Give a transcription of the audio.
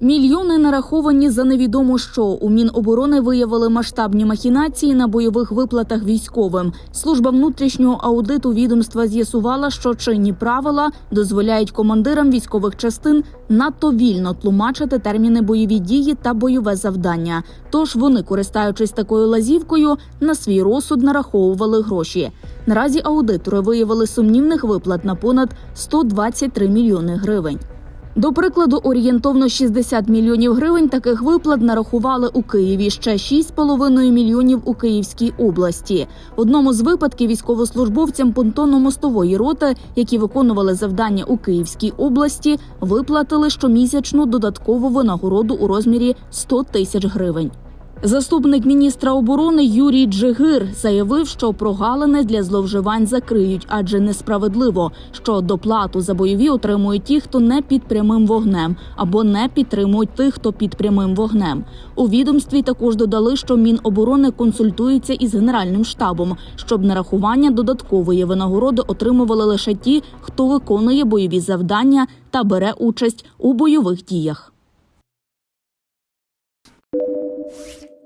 Мільйони нараховані за невідомо що. У Міноборони виявили масштабні махінації на бойових виплатах військовим. Служба внутрішнього аудиту відомства з'ясувала, що чинні правила дозволяють командирам військових частин надто вільно тлумачити терміни бойові дії та бойове завдання. Тож вони, користуючись такою лазівкою, на свій розсуд нараховували гроші. Наразі аудитори виявили сумнівних виплат на понад 123 мільйони гривень. До прикладу, орієнтовно 60 мільйонів гривень таких виплат нарахували у Києві. Ще 6,5 мільйонів у Київській області. В одному з випадків військовослужбовцям понтонно-мостової роти, які виконували завдання у Київській області, виплатили щомісячну додаткову винагороду у розмірі 100 тисяч гривень. Заступник міністра оборони Юрій Джигир заявив, що прогалини для зловживань закриють, адже несправедливо, що доплату за бойові отримують ті, хто не під прямим вогнем, або не підтримують тих, хто під прямим вогнем. У відомстві також додали, що Міноборони консультується із генеральним штабом, щоб нарахування додаткової винагороди отримували лише ті, хто виконує бойові завдання та бере участь у бойових діях. Thank you.